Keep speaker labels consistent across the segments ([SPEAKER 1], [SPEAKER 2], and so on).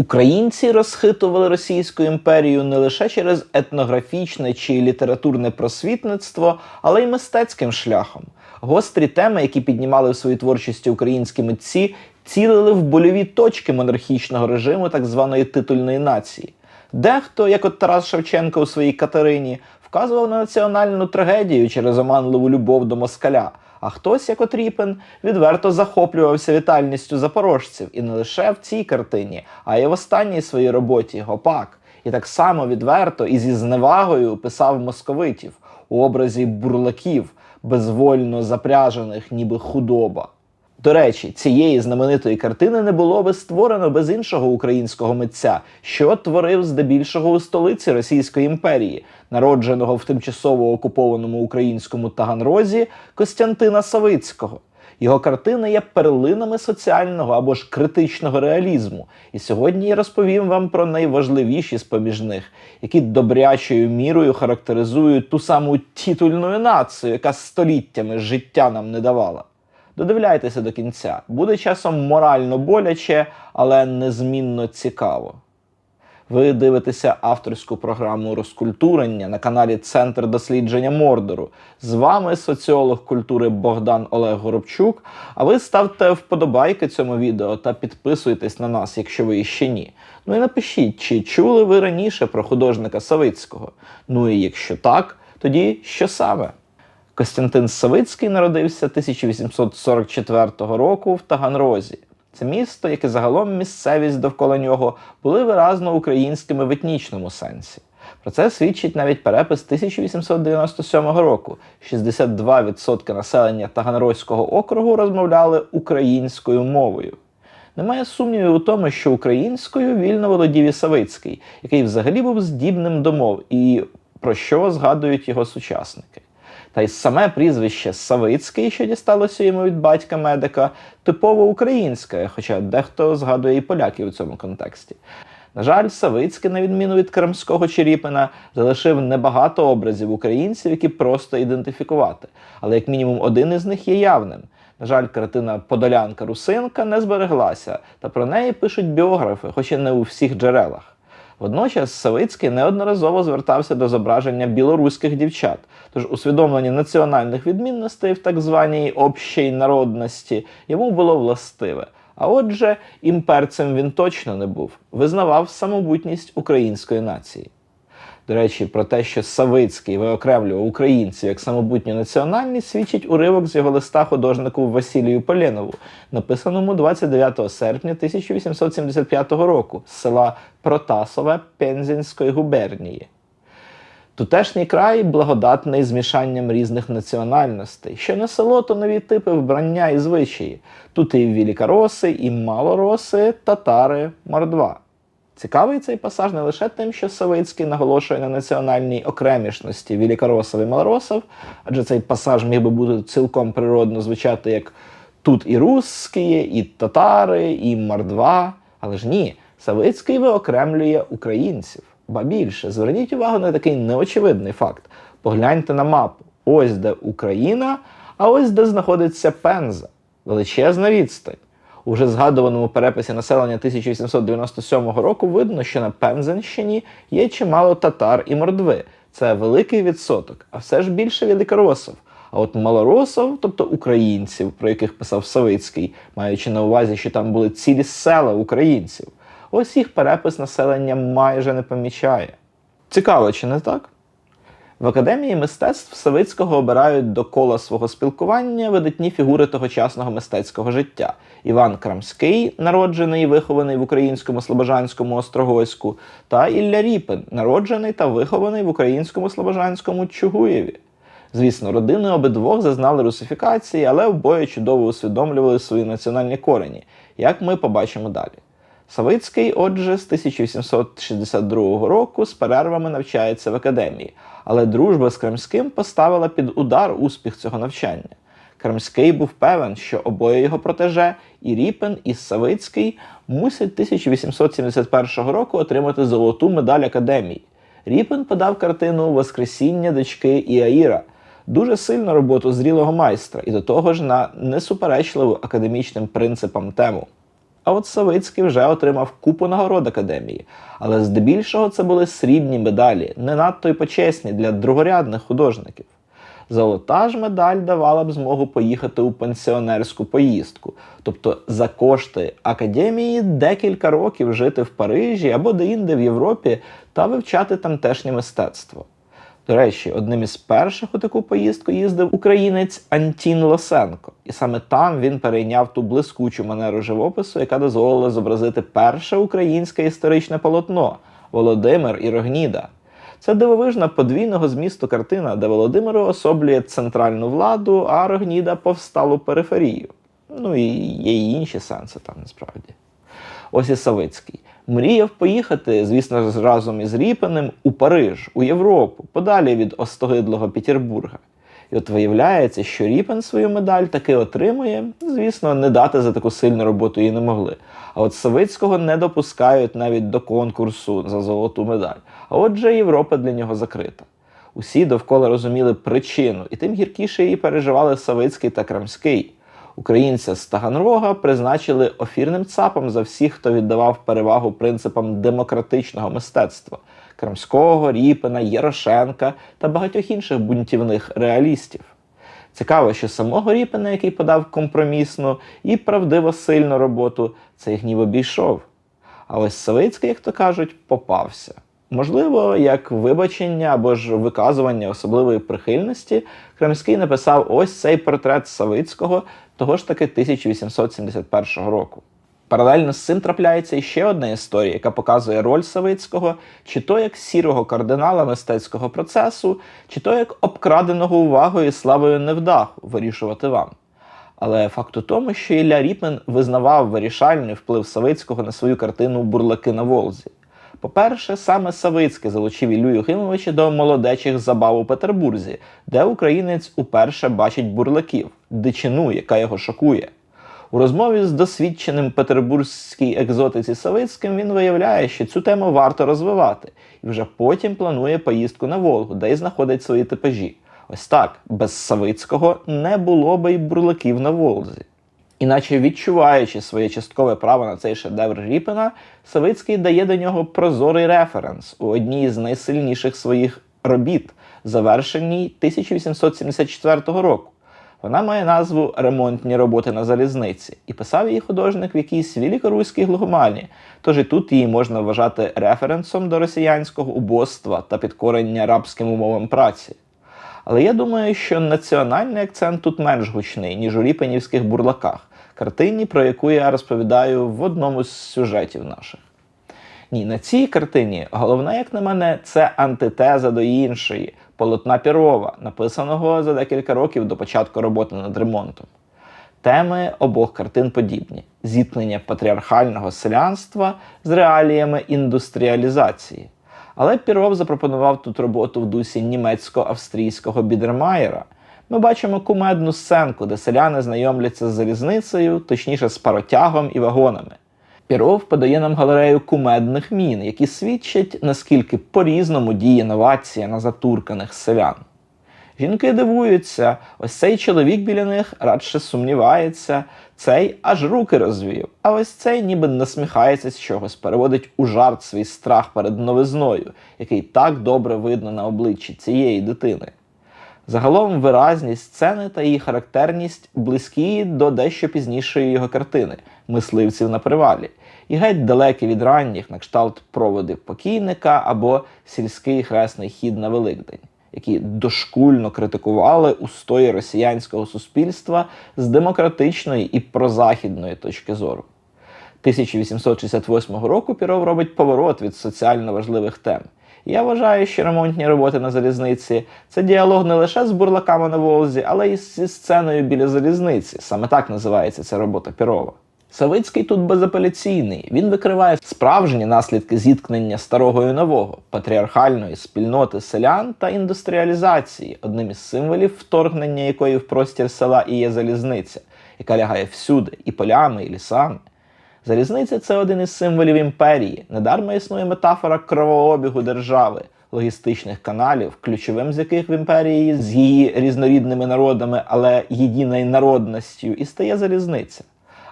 [SPEAKER 1] Українці розхитували Російську імперію не лише через етнографічне чи літературне просвітництво, але й мистецьким шляхом. Гострі теми, які піднімали в своїй творчості українські митці, цілили в больові точки монархічного режиму так званої титульної нації. Дехто, як от Тарас Шевченко у своїй Катерині, вказував на національну трагедію через оманливу любов до москаля. А хтось, як Отріпен, відверто захоплювався вітальністю запорожців і не лише в цій картині, а й в останній своїй роботі Гопак. І так само відверто і зі зневагою писав московитів у образі бурлаків, безвольно запряжених, ніби худоба. До речі, цієї знаменитої картини не було би створено без іншого українського митця, що творив здебільшого у столиці Російської імперії, народженого в тимчасово окупованому українському Таганрозі Костянтина Савицького. Його картини є перлинами соціального або ж критичного реалізму. І сьогодні я розповім вам про найважливіші з поміж них, які добрячою мірою характеризують ту саму титульну націю, яка століттями життя нам не давала. Додивляйтеся до кінця. Буде часом морально боляче, але незмінно цікаво. Ви дивитеся авторську програму розкультурення на каналі Центр дослідження Мордору. З вами соціолог культури Богдан Олег Горобчук. А ви ставте вподобайки цьому відео та підписуйтесь на нас, якщо ви ще ні. Ну і напишіть, чи чули ви раніше про художника Савицького? Ну і якщо так, тоді що саме? Костянтин Савицький народився 1844 року в Таганрозі. Це місто, як і загалом місцевість довкола нього, були виразно українськими в етнічному сенсі. Про це свідчить навіть перепис 1897 року. 62% населення Таганрозького округу розмовляли українською мовою. Немає сумнівів у тому, що українською вільно володів і Савицький, який взагалі був здібним до мов, і про що згадують його сучасники. Та й саме прізвище Савицький, що дісталося йому від батька медика, типово українське, хоча дехто згадує і поляків у цьому контексті. На жаль, Савицький, на відміну від Кримського Черіпина, залишив небагато образів українців, які просто ідентифікувати, але як мінімум один із них є явним. На жаль, картина Подолянка Русинка не збереглася, та про неї пишуть біографи, хоч і не у всіх джерелах. Водночас Савицький неодноразово звертався до зображення білоруських дівчат, тож усвідомлення національних відмінностей в так званій общій народності йому було властиве. А отже, імперцем він точно не був, визнавав самобутність української нації. До речі, про те, що Савицький виокремлював українців як самобутню національність, свідчить уривок з його листа художнику Василію Поленову, написаному 29 серпня 1875 року з села Протасове Пензенської губернії. Тутешній край благодатний змішанням різних національностей. Що не село, то нові типи вбрання і звичаї. Тут і великороси, і малороси, татари, мордва. Цікавий цей пасаж не лише тим, що Савицький наголошує на національній окремішності Великоросов і Малоросов, адже цей пасаж міг би бути цілком природно звучати як тут і русські, і татари, і мордва. Але ж ні, Савицький виокремлює українців. Ба більше, зверніть увагу на такий неочевидний факт. Погляньте на мапу. Ось де Україна, а ось де знаходиться Пенза. Величезна відстань. У вже згадуваному переписі населення 1897 року видно, що на Пензенщині є чимало татар і мордви. Це великий відсоток, а все ж більше великоросов. А от малоросов, тобто українців, про яких писав Савицький, маючи на увазі, що там були цілі села українців, ось їх перепис населення майже не помічає. Цікаво, чи не так? В Академії мистецтв Савицького обирають до кола свого спілкування видатні фігури тогочасного мистецького життя. Іван Крамський, народжений і вихований в українському Слобожанському Острогоську, та Ілля Ріпин, народжений та вихований в українському Слобожанському Чугуєві. Звісно, родини обидвох зазнали русифікації, але обоє чудово усвідомлювали свої національні корені, як ми побачимо далі. Савицький, отже, з 1862 року з перервами навчається в академії, але дружба з Кримським поставила під удар успіх цього навчання. Кримський був певен, що обоє його протеже, і Ріпен, і Савицький мусять 1871 року отримати золоту медаль академії. Ріпен подав картину Воскресіння дочки Іаїра, дуже сильну роботу зрілого майстра, і до того ж на несуперечливу академічним принципам тему. А от Савицький вже отримав купу нагород академії. Але здебільшого це були срібні медалі, не надто й почесні для другорядних художників. Золота ж медаль давала б змогу поїхати у пенсіонерську поїздку, тобто за кошти академії декілька років жити в Парижі або де-інде в Європі та вивчати тамтешнє мистецтво. До речі, одним із перших у таку поїздку їздив українець Антін Лосенко, і саме там він перейняв ту блискучу манеру живопису, яка дозволила зобразити перше українське історичне полотно Володимир і Рогніда. Це дивовижна подвійного змісту картина, де Володимир особлює центральну владу, а Рогніда повсталу периферію. Ну і є й інші сенси там насправді. Ось і Савицький. Мріяв поїхати, звісно разом із Ріпиним у Париж, у Європу, подалі від остогидлого Петербурга. І от виявляється, що Ріпен свою медаль таки отримує. Звісно, не дати за таку сильну роботу їй не могли. А от Савицького не допускають навіть до конкурсу за золоту медаль. А отже, Європа для нього закрита. Усі довкола розуміли причину, і тим гіркіше її переживали Савицький та Крамський. Українця з Таганрога призначили офірним цапом за всіх, хто віддавав перевагу принципам демократичного мистецтва Крамського, Ріпина, Ярошенка та багатьох інших бунтівних реалістів. Цікаво, що самого Ріпина, який подав компромісну і правдиво сильну роботу, цей гнів обійшов. А ось Савицький, як то кажуть, попався. Можливо, як вибачення або ж виказування особливої прихильності, Кремський написав ось цей портрет Савицького того ж таки 1871 року. Паралельно з цим трапляється іще одна історія, яка показує роль Савицького, чи то як сірого кардинала мистецького процесу, чи то як обкраденого увагою і славою невдаху вирішувати вам. Але факт у тому, що Ілля Ріпин визнавав вирішальний вплив Савицького на свою картину Бурлаки на Волзі. По-перше, саме Савицький залучив Іллю Юхимовича до молодечих забав у Петербурзі, де українець уперше бачить бурлаків, дичину, яка його шокує. У розмові з досвідченим петербурзькій екзотиці Савицьким він виявляє, що цю тему варто розвивати, і вже потім планує поїздку на Волгу, де й знаходить свої типажі. Ось так, без Савицького не було би й бурлаків на Волзі. Іначе відчуваючи своє часткове право на цей шедевр Ріпина, Савицький дає до нього прозорий референс у одній з найсильніших своїх робіт, завершеній 1874 року. Вона має назву Ремонтні роботи на залізниці і писав її художник в якійсь великоруській глухомані, тож і тут її можна вважати референсом до росіянського убоства та підкорення рабським умовам праці. Але я думаю, що національний акцент тут менш гучний, ніж у ріпенівських бурлаках, картині, про яку я розповідаю в одному з сюжетів наших. Ні, на цій картині головне, як на мене, це антитеза до іншої полотна Пірова, написаного за декілька років до початку роботи над ремонтом. Теми обох картин подібні: зіткнення патріархального селянства з реаліями індустріалізації. Але Піров запропонував тут роботу в дусі німецько-австрійського Бідермаєра. Ми бачимо кумедну сценку, де селяни знайомляться з залізницею, точніше з паротягом і вагонами. Піров подає нам галерею кумедних мін, які свідчать, наскільки по-різному діє новація на затурканих селян. Жінки дивуються, ось цей чоловік біля них радше сумнівається, цей аж руки розвів, а ось цей ніби насміхається з чогось, переводить у жарт свій страх перед новизною, який так добре видно на обличчі цієї дитини. Загалом виразність сцени та її характерність близькі до дещо пізнішої його картини мисливців на привалі, і геть далекі від ранніх на кшталт проводи покійника або сільський хресний хід на Великдень, які дошкульно критикували устої росіянського суспільства з демократичної і прозахідної точки зору. 1868 року Піров робить поворот від соціально важливих тем. Я вважаю, що ремонтні роботи на залізниці це діалог не лише з бурлаками на Волзі, але й зі сценою біля залізниці. Саме так називається ця робота Пірова. Савицький тут безапеляційний. Він викриває справжні наслідки зіткнення старого і нового, патріархальної спільноти селян та індустріалізації, одним із символів вторгнення якої в простір села і є залізниця, яка лягає всюди, і полями, і лісами. Залізниця це один із символів імперії. Недарма існує метафора кровообігу держави, логістичних каналів, ключовим з яких в імперії з її різнорідними народами, але єдиною народністю, і стає залізниця.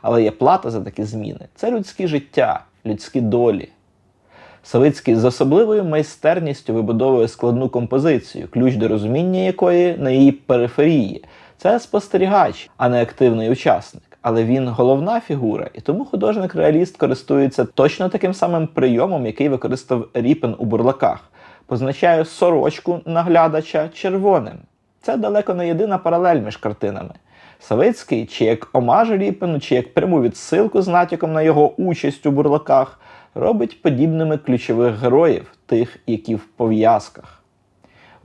[SPEAKER 1] але є плата за такі зміни. Це людське життя, людські долі. Савицький з особливою майстерністю вибудовує складну композицію, ключ до розуміння якої на її периферії. Це спостерігач, а не активний учасник. Але він головна фігура, і тому художник-реаліст користується точно таким самим прийомом, який використав Ріпен у бурлаках. Позначає сорочку наглядача червоним. Це далеко не єдина паралель між картинами. Савицький, чи як омаж Ріпену, чи як пряму відсилку з натяком на його участь у бурлаках, робить подібними ключових героїв, тих, які в пов'язках.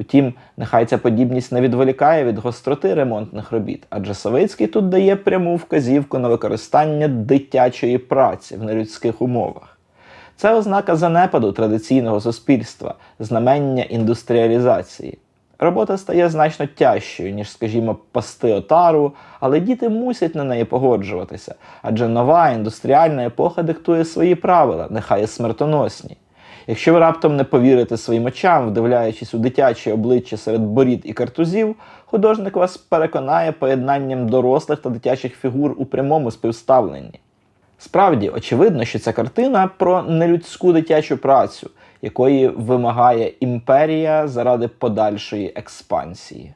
[SPEAKER 1] Утім, нехай ця подібність не відволікає від гостроти ремонтних робіт, адже Савицький тут дає пряму вказівку на використання дитячої праці в нелюдських умовах. Це ознака занепаду традиційного суспільства, знамення індустріалізації. Робота стає значно тяжчою, ніж, скажімо, пасти отару, але діти мусять на неї погоджуватися, адже нова індустріальна епоха диктує свої правила, нехай смертоносні. Якщо ви раптом не повірите своїм очам, вдивляючись у дитячі обличчя серед борід і картузів, художник вас переконає поєднанням дорослих та дитячих фігур у прямому співставленні. Справді, очевидно, що ця картина про нелюдську дитячу працю, якої вимагає імперія заради подальшої експансії.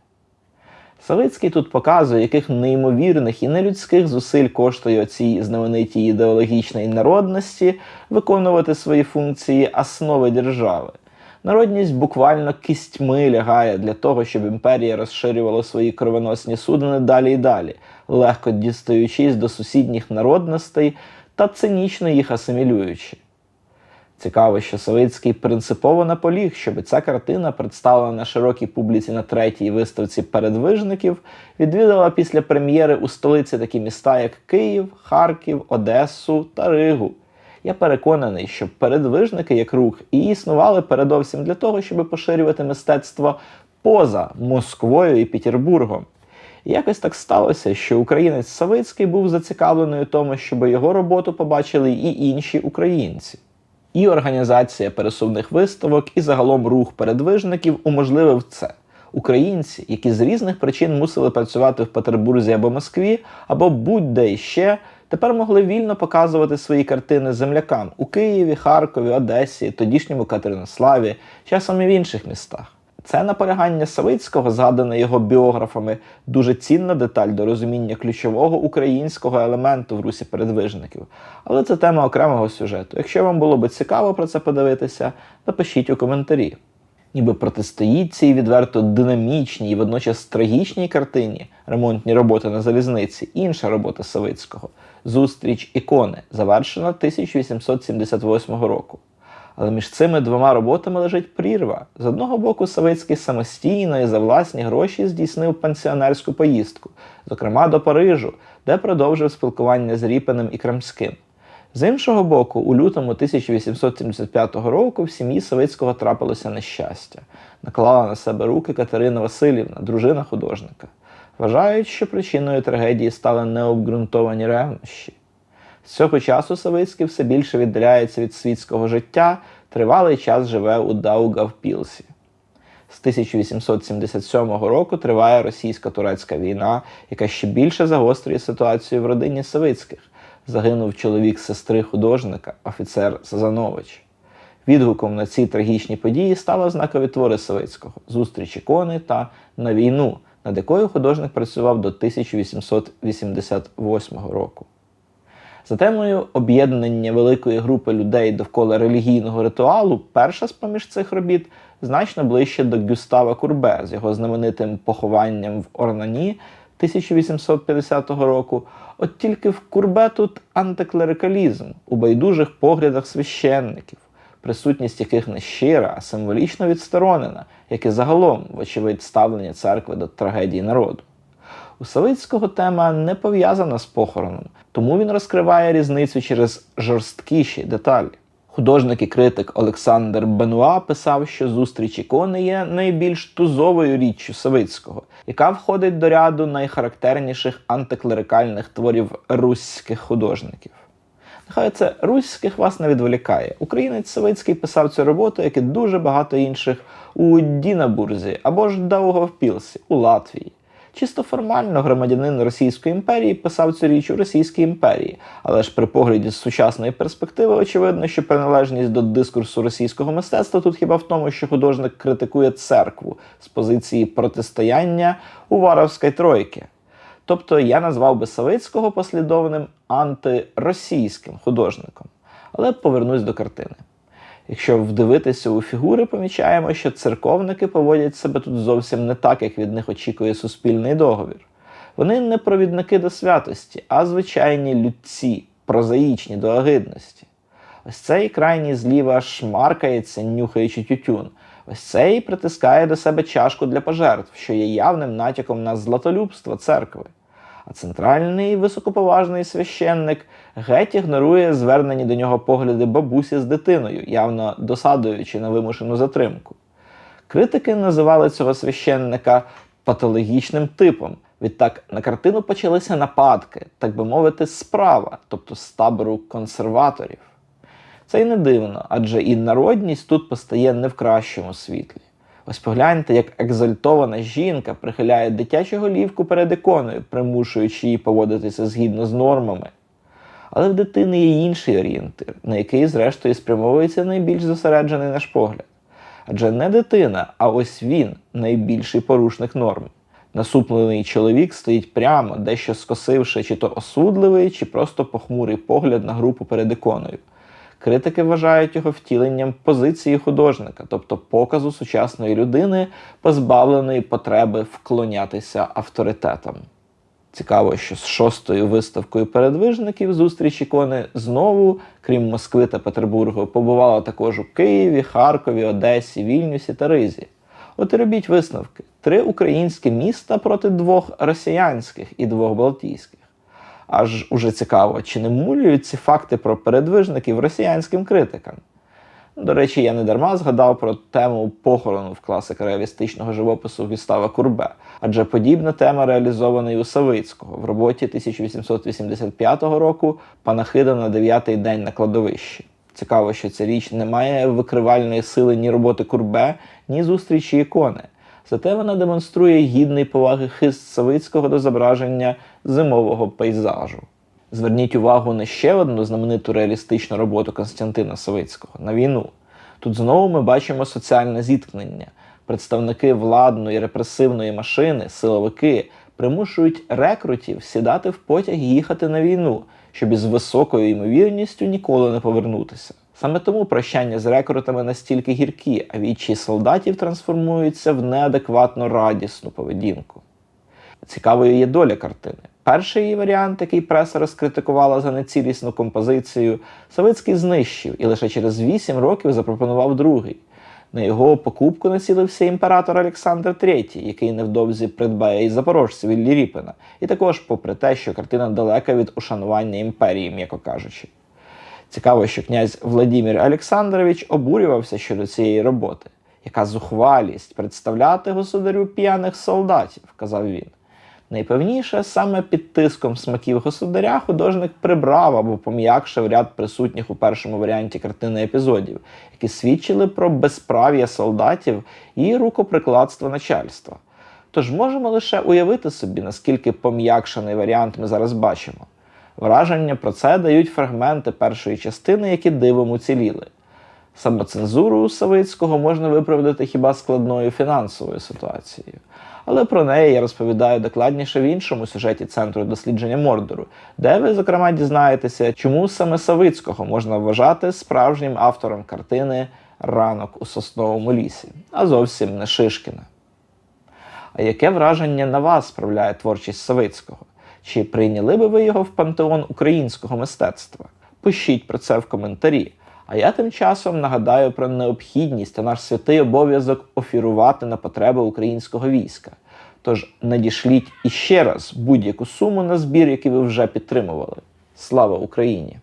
[SPEAKER 1] Савицький тут показує, яких неймовірних і нелюдських зусиль коштує цій знаменитій ідеологічній народності виконувати свої функції основи держави. Народність буквально кістьми лягає для того, щоб імперія розширювала свої кровоносні судини далі і далі, легко дістаючись до сусідніх народностей та цинічно їх асимілюючи. Цікаво, що Савицький принципово наполіг, щоб ця картина, представлена на широкій публіці на третій виставці передвижників, відвідала після прем'єри у столиці такі міста, як Київ, Харків, Одесу та Ригу. Я переконаний, що передвижники як рух і існували передовсім для того, щоб поширювати мистецтво поза Москвою і Петербургом. Якось так сталося, що українець Савицький був зацікавлений у тому, щоб його роботу побачили і інші українці. І організація пересувних виставок, і загалом рух передвижників уможливив це. Українці, які з різних причин мусили працювати в Петербурзі або Москві, або будь-де іще, тепер могли вільно показувати свої картини землякам у Києві, Харкові, Одесі, тодішньому Катеринославі, часом і в інших містах. Це наполягання Савицького, згадане його біографами, дуже цінна деталь до розуміння ключового українського елементу в русі передвижників. Але це тема окремого сюжету. Якщо вам було би цікаво про це подивитися, напишіть у коментарі. Ніби протистоїть цій відверто динамічній і водночас трагічній картині ремонтні роботи на залізниці, інша робота Савицького Зустріч ікони, завершена 1878 року. Але між цими двома роботами лежить прірва. З одного боку, Савицький самостійно і за власні гроші здійснив пенсіонерську поїздку, зокрема до Парижу, де продовжив спілкування з Ріпенем і Крамським. З іншого боку, у лютому 1875 року в сім'ї Савицького трапилося нещастя. Наклала на себе руки Катерина Васильівна, дружина художника. Вважають, що причиною трагедії стали необґрунтовані ревнощі. З цього часу Савицький все більше віддаляється від світського життя, тривалий час живе у Даугавпілсі. З 1877 року триває російсько-турецька війна, яка ще більше загострює ситуацію в родині Савицьких. Загинув чоловік сестри художника, офіцер Сазанович. Відгуком на ці трагічні події стали знакові твори Савицького Зустріч ікони та На війну, над якою художник працював до 1888 року. За темою об'єднання великої групи людей довкола релігійного ритуалу, перша з поміж цих робіт значно ближче до Гюстава Курбе з його знаменитим похованням в Орнані 1850 року. От тільки в Курбе тут антиклерикалізм у байдужих поглядах священників, присутність яких не щира, а символічно відсторонена, як і загалом, вочевидь, ставлення церкви до трагедії народу. У Савицького тема не пов'язана з похороном, тому він розкриває різницю через жорсткіші деталі. Художник і критик Олександр Бенуа писав, що зустріч ікони є найбільш тузовою річчю Савицького, яка входить до ряду найхарактерніших антиклерикальних творів руських художників. Нехай це руських вас не відволікає. Українець Савицький писав цю роботу, як і дуже багато інших у Дінабурзі або ж Даугавпілсі у Латвії. Чисто формально громадянин Російської імперії писав цю річ у Російській імперії, але ж при погляді з сучасної перспективи очевидно, що приналежність до дискурсу російського мистецтва тут хіба в тому, що художник критикує церкву з позиції протистояння Уваровської тройки. Тобто я назвав би Савицького послідовним антиросійським художником. Але повернусь до картини. Якщо вдивитися у фігури, помічаємо, що церковники поводять себе тут зовсім не так, як від них очікує суспільний договір. Вони не провідники до святості, а звичайні людці, прозаїчні до агидності. Ось цей крайній зліва шмаркається, нюхаючи тютюн. Ось цей притискає до себе чашку для пожертв, що є явним натяком на златолюбство церкви. А центральний високоповажний священник геть ігнорує звернені до нього погляди бабусі з дитиною, явно досадуючи на вимушену затримку. Критики називали цього священника патологічним типом. Відтак на картину почалися нападки, так би мовити, справа, тобто з табору консерваторів. Це й не дивно, адже і народність тут постає не в кращому світлі. Ось погляньте, як екзальтована жінка прихиляє дитячу голівку перед іконою, примушуючи її поводитися згідно з нормами. Але в дитини є інший орієнтир, на який, зрештою, спрямовується найбільш зосереджений наш погляд. Адже не дитина, а ось він найбільший порушник норм. Насуплений чоловік стоїть прямо, дещо скосивши чи то осудливий, чи просто похмурий погляд на групу перед іконою. Критики вважають його втіленням позиції художника, тобто показу сучасної людини, позбавленої потреби вклонятися авторитетам. Цікаво, що з шостою виставкою передвижників зустріч ікони знову, крім Москви та Петербургу, побувала також у Києві, Харкові, Одесі, Вільнюсі та Ризі. От і робіть висновки: три українські міста проти двох росіянських і двох балтійських. Аж уже цікаво, чи не мулюють ці факти про передвижників росіянським критикам. До речі, я не дарма згадав про тему похорону в класика реалістичного живопису Гюстава Курбе, адже подібна тема реалізована і у Савицького в роботі 1885 року Панахида на дев'ятий день на кладовищі. Цікаво, що ця річ не має викривальної сили ні роботи Курбе, ні зустрічі ікони. Зате вона демонструє гідний поваги хист Савицького до зображення зимового пейзажу. Зверніть увагу на ще одну знамениту реалістичну роботу Константина Савицького на війну. Тут знову ми бачимо соціальне зіткнення. Представники владної репресивної машини, силовики, примушують рекрутів сідати в потяг і їхати на війну, щоб із високою ймовірністю ніколи не повернутися. Саме тому прощання з рекрутами настільки гіркі, а вічі солдатів трансформуються в неадекватно радісну поведінку. Цікавою є доля картини. Перший її варіант, який преса розкритикувала за нецілісну композицію, Савицький знищив і лише через 8 років запропонував другий. На його покупку націлився імператор Олександр III, який невдовзі придбає і запорожця Віллі Ріпина, і також попри те, що картина далека від ушанування імперії, м'яко кажучи. Цікаво, що князь Владимир Олександрович обурювався щодо цієї роботи. Яка зухвалість представляти государю п'яних солдатів, казав він. Найпевніше, саме під тиском смаків государя художник прибрав або пом'якшив ряд присутніх у першому варіанті картини епізодів, які свідчили про безправ'я солдатів і рукоприкладство начальства. Тож можемо лише уявити собі, наскільки пом'якшений варіант ми зараз бачимо. Враження про це дають фрагменти першої частини, які дивом уціліли. Самоцензуру Савицького можна виправдати хіба складною фінансовою ситуацією. Але про неї я розповідаю докладніше в іншому сюжеті Центру дослідження Мордору, де ви, зокрема, дізнаєтеся, чому саме Савицького можна вважати справжнім автором картини Ранок у сосновому лісі, а зовсім не Шишкіна. А яке враження на вас справляє творчість Савицького? Чи прийняли би ви його в пантеон українського мистецтва? Пишіть про це в коментарі. А я тим часом нагадаю про необхідність та наш святий обов'язок офірувати на потреби українського війська. Тож надішліть іще раз будь-яку суму на збір, який ви вже підтримували. Слава Україні!